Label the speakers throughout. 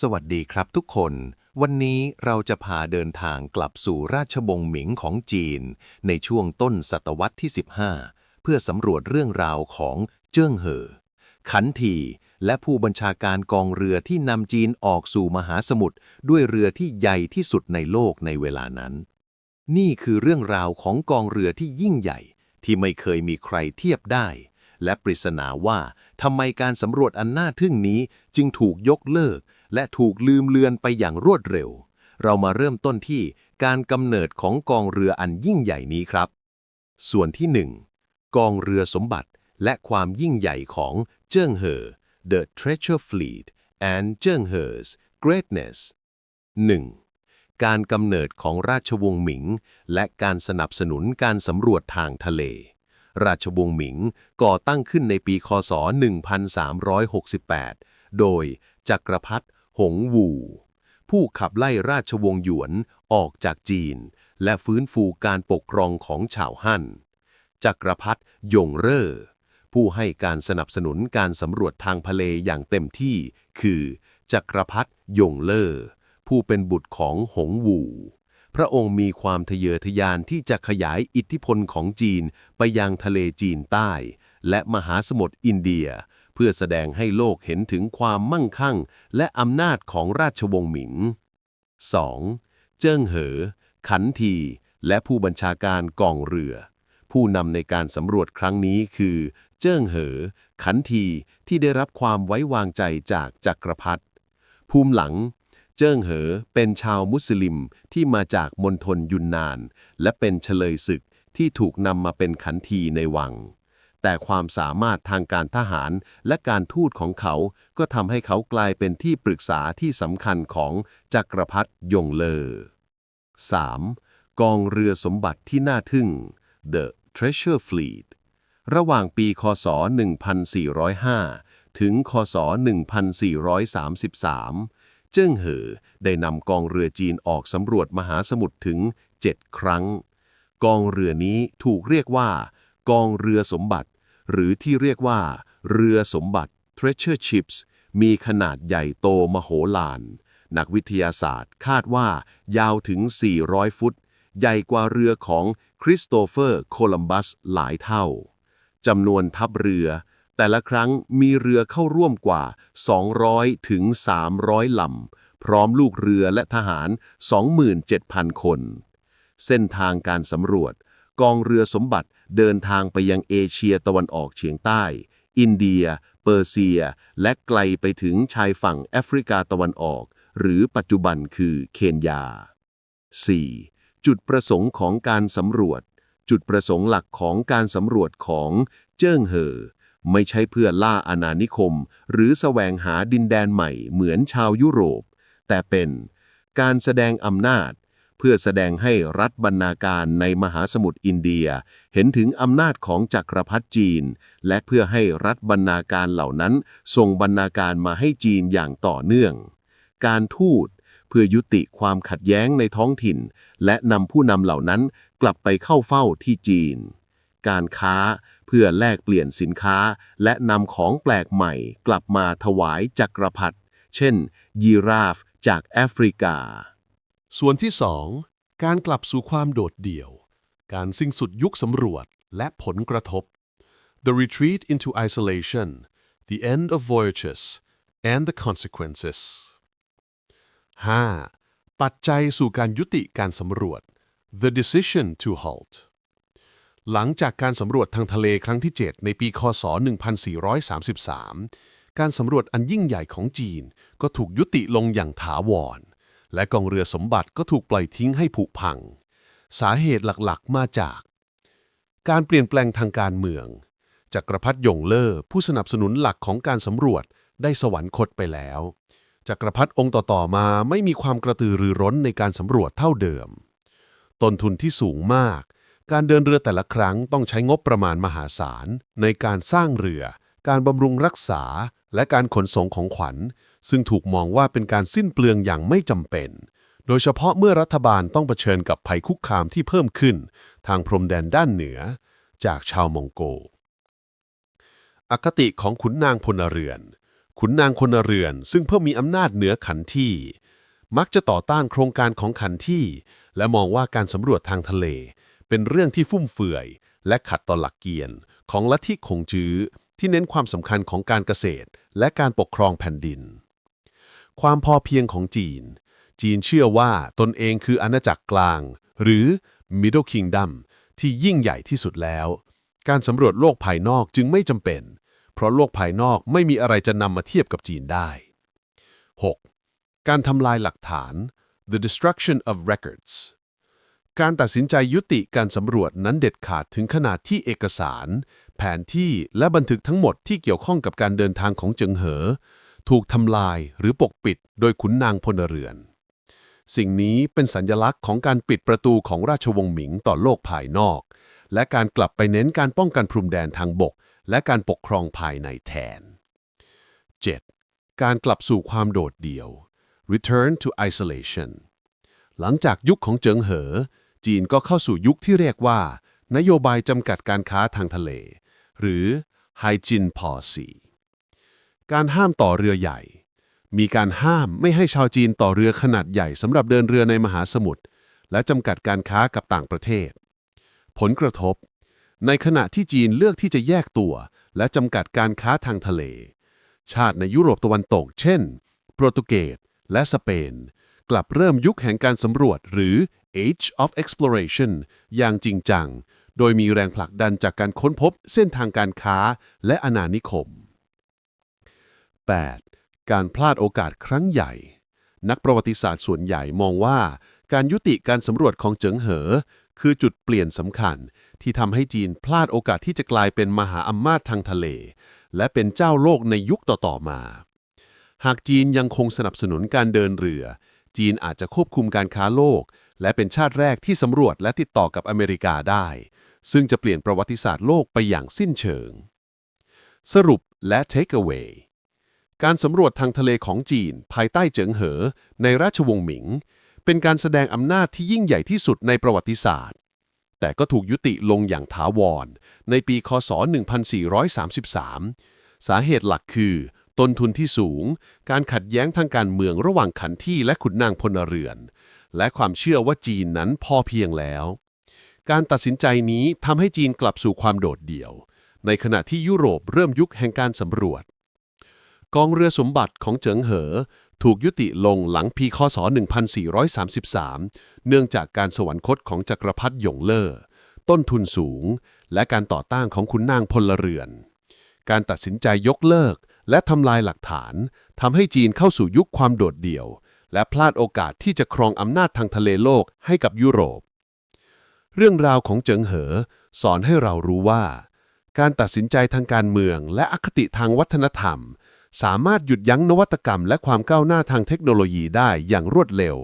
Speaker 1: สวัสดีครับทุกคน วันนี้เราจะพาเดินทางกลับสู่ราชวงหมิงของจีน ในช่วงต้นศตวรรษที่ 15 เพื่อสำรวจเรื่องราวของเจิ้งเหอ ขันทีและผู้บัญชาการกองเรือที่นำจีนออกสู่มหาสมุทรด้วยเรือที่ใหญ่ที่สุดในโลกในเวลานั้น นี่คือเรื่องราวของกองเรือที่ยิ่งใหญ่ ที่ไม่เคยมีใครเทียบได้ และปริศนาว่าทำไมการสำรวจอันน่าทึ่งนี้จึงถูกยกเลิก และถูกลืมเลือนไปอย่างรวดเร็ว เรามาเริ่มต้นที่การกำเนิดของกองเรืออันยิ่งใหญ่นี้ครับ ส่วนที่ 1 กองเรือสมบัติและความยิ่งใหญ่ของเจิ้งเหอ The Treasure Fleet and เจิ้งเหอ 's Greatness 1. การกำเนิดของราชวงศ์หมิง และการสนับสนุนการสำรวจทางทะเล ราชวงศ์หมิงก่อตั้งขึ้นในปี คศ 1368 โดยจักรพรรดิ หงวูผู้ขับไล่ราชวงศ์หยวนออกจากจีน และฟื้นฟูการปกครองของชาวฮั่น จักรพรรดิยงเร่อ ผู้ให้การสนับสนุนการสำรวจทางทะเลอย่างเต็มที่ คือ จักรพรรดิยงเล่อ ผู้เป็นบุตรของหงวูพระองค์มีความทะเยอทะยานที่จะขยายอิทธิพลของจีนไปยังทะเลจีนใต้ และมหาสมุทรอินเดีย เพื่อแสดงให้โลกเห็นถึงความมั่งคั่ง และอำนาจของราชวงศ์หมิง 2. เจิ้งเหอ ขันที และผู้บัญชาการกองเรือ ผู้นำในการสำรวจครั้งนี้คือ เจิ้งเหอ ขันทีที่ได้รับความไว้วางใจจากจักรพรรดิภูมิหลัง เจิ้งเหอเป็นชาวมุสลิมที่มาจากมณฑลยุนนาน และเป็นเฉลยศึกที่ถูกนำมาเป็นขันทีในวัง แต่ความสามารถทางการทหารและการทูตของเขา ก็ทำให้เขากลายเป็นที่ปรึกษาที่สำคัญของจักรพรรดิยงเลอ 3. กองเรือสมบัติที่น่าทึ่ง The Treasure Fleet ระหว่างปี คศ 1405 ถึง คศ 1433 เจิ้งเหอได้นำกองเรือจีนออกสำรวจมหาสมุทรถึง 7 ครั้ง กองเรือนี้ถูกเรียกว่า กองเรือสมบัติ หรือที่เรียกว่า เรือสมบัติ Treasure Ships มีขนาดใหญ่โตมโหฬาร นักวิทยาศาสตร์คาดว่ายาวถึง 400 ฟุต ใหญ่กว่าเรือของคริสโตเฟอร์โคลัมบัสหลายเท่า จำนวนทัพเรือ แต่ละครั้งมีเรือเข้าร่วมกว่า 200 ถึง 300 ลำ พร้อมลูกเรือและทหาร 27,000 คน เส้นทางการสำรวจ กองเรือสมบัติ เดินทางไปยังเอเชียตะวันออกเฉียงใต้ อินเดีย เปอร์เซีย และไกลไปถึงชายฝั่งแอฟริกาตะวันออก หรือปัจจุบันคือเคนยา 4. จุดประสงค์ของการสำรวจ จุดประสงค์หลักของการสำรวจของเจิ้งเหอ ไม่ใช่เพื่อล่าอาณานิคม หรือแสวงหาดินแดนใหม่เหมือนชาวยุโรป แต่เป็นการแสดงอำนาจ พื่อแสดงให้รัฐบรรณาการในมหาสมุทรอินเดีย เห็นถึงอำนาจของจักรพรรดิจีน และเพื่อให้รัฐบรรณาการเหล่านั้นส่งบรรณาการมาให้จีนอย่างต่อเนื่อง การทูตเพื่อยุติความขัดแย้งในท้องถิ่น และนำผู้นำเหล่านั้นกลับไปเข้าเฝ้าที่จีน การค้าเพื่อแลกเปลี่ยนสินค้า และนำของแปลกใหม่ กลับมาถวายจักรพรรดิเช่น ยีราฟจากแอฟริกา
Speaker 2: ส่วนที่ 2 การกลับสู่ความโดดเดี่ยว การสิ้นสุดยุคสำรวจและผลกระทบ The retreat into isolation the end of voyages and the consequences 5. ปัจจัยสู่การยุติการสำรวจ The decision to halt หลังจากการสำรวจทางทะเลครั้งที่ 7 ในปี คศ 1433 การสำรวจอันยิ่งใหญ่ของจีนก็ถูกยุติลงอย่างถาวร และกองเรือสมบัติก็ถูกปล่อยทิ้งให้ผุพัง สาเหตุหลักๆ มาจาก การเปลี่ยนแปลงทางการเมือง จักรพรรดิยงเล่อผู้สนับสนุนหลักของการสำรวจได้สวรรคตไปแล้วจักรพรรดิองค์ต่อๆมาไม่มีความกระตือรือร้นในการสำรวจเท่าเดิม ต้นทุนที่สูงมาก การเดินเรือแต่ละครั้งต้องใช้งบประมาณมหาศาล ในการสร้างเรือ การบำรุงรักษา และการขนส่งของขวัญ ซึ่งถูกมองว่าเป็นการสิ้นเปลืองอย่างไม่จำเป็น โดยเฉพาะเมื่อรัฐบาลต้องเผชิญกับภัยคุกคามที่เพิ่มขึ้น ทางพรมแดนด้านเหนือ จากชาวมองโก อคติของขุนนางพลเรือน ขุนนางคนเรือน ซึ่งเพิ่มมีอำนาจเหนือขันที่ มักจะต่อต้านโครงการของขันที่ และมองว่าการสำรวจทางทะเล เป็นเรื่องที่ฟุ่มเฟือย และขัดต่อหลักเกียรของลัทธิคงจื้อที่เน้นความสำคัญของการเกษตรและการปกครองแผ่นดิน ความพอเพียงของจีน จีนเชื่อว่าตนเองคืออาณาจักรกลาง หรือ Middle Kingdom ที่ยิ่งใหญ่ที่สุดแล้ว การสำรวจโลกภายนอกจึงไม่จำเป็น เพราะโลกภายนอกไม่มีอะไรจะนำมาเทียบกับจีนได้ 6. การทำลายหลักฐาน the destruction of records การตัดสินใจยุติการสำรวจนั้นเด็ดขาดถึงขนาดที่เอกสาร แผนที่และบันทึกทั้งหมดที่เกี่ยวข้องกับการเดินทางของเจิงเหอ ถูกทำลายหรือปกปิดโดยขุนนางพลเรือน สิ่งนี้เป็นสัญญลักษณ์ของการปิดประตูของราชวงศ์หมิงต่อโลกภายนอก และการกลับไปเน้นการป้องกันพรมแดนทางบก และการปกครองภายในแทน 7. การกลับสู่ความโดดเดี่ยว return to isolation หลังจากยุคของเจิงเหอ จีนก็เข้าสู่ยุคที่เรียกว่า นโยบายจำกัดการค้าทางทะเล หรือ Hygiene Policy การห้ามต่อเรือใหญ่ มีการห้ามไม่ให้ชาวจีนต่อเรือขนาดใหญ่สำหรับเดินเรือในมหาสมุทรและจำกัดการค้ากับต่างประเทศ ผลกระทบ ในขณะที่จีนเลือกที่จะแยกตัว และจำกัดการค้าทางทะเล ชาติในยุโรปตะวันตก เช่น โปรตุเกสและสเปน กลับเริ่มยุคแห่งการสำรวจหรือ Age of Exploration อย่างจริงจัง โดยมีแรงผลักดันจากการค้นพบเส้นทางการค้าและอาณานิคม 8. การพลาดโอกาสครั้งใหญ่ นักประวัติศาสตร์ส่วนใหญ่มองว่า การยุติการสำรวจของเจิงเหอ คือจุดเปลี่ยนสำคัญ ที่ทำให้จีนพลาดโอกาสที่จะกลายเป็นมหาอำนาจทางทะเล และเป็นเจ้าโลกในยุคต่อๆมา หากจีนยังคงสนับสนุนการเดินเรือ จีนอาจจะควบคุมการค้าโลก และเป็นชาติแรกที่สำรวจและติดต่อกับอเมริกาได้ ซึ่งจะเปลี่ยนประวัติศาสตร์โลกไปอย่างสิ้นเชิง สรุปและ take away การสำรวจทางทะเลของจีน ภายใต้เจิงเหอ ในราชวงศ์หมิง เป็นการแสดงอำนาจที่ยิ่งใหญ่ที่สุดในประวัติศาสตร์ แต่ก็ถูกยุติลงอย่างถาวร ในปีคศ 1433 สาเหตุหลักคือ ต้นทุนที่สูง การขัดแย้งทางการเมืองระหว่างขันที่และขุนนางพลเรือน และความเชื่อว่าจีนนั้นพอเพียงแล้ว การตัดสินใจนี้ทำให้จีนกลับสู่ความโดดเดี่ยว ในขณะที่ยุโรปเริ่มยุคแห่งการสำรวจ กองเรือสมบัติของเจิงเหอ ถูกยุติลงหลังปีคศ 1433 เนื่องจากการสวรรคตของจักรพรรดิหยงเล่อต้นทุนสูง และการต่อต้านของขุนนางพลเรือน การตัดสินใจยกเลิกและทำลายหลักฐานทำให้จีนเข้าสู่ยุคความโดดเดี่ยว และพลาดโอกาสที่จะครองอำนาจทางทะเลโลกให้กับยุโรป เรื่องราวของเจิงเหอ สอนให้เรารู้ว่า การตัดสินใจทางการเมืองและอคติทางวัฒนธรรม สามารถหยุดยั้งนวัตกรรม และความก้าวหน้าทางเทคโนโลยีได้อย่างรวดเร็ว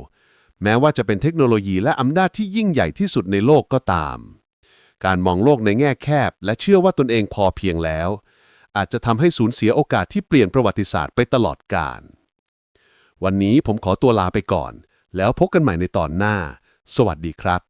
Speaker 2: แม้ว่าจะเป็นเทคโนโลยีและอำนาจที่ยิ่งใหญ่ที่สุดในโลกก็ตาม การมองโลกในแง่แคบ และเชื่อว่าตนเองพอเพียงแล้ว อาจจะทำให้สูญเสียโอกาสที่เปลี่ยนประวัติศาสตร์ไปตลอดกาลวันนี้ผมขอตัวลาไปก่อน แล้วพบกันใหม่ในตอนหน้า สวัสดีครับ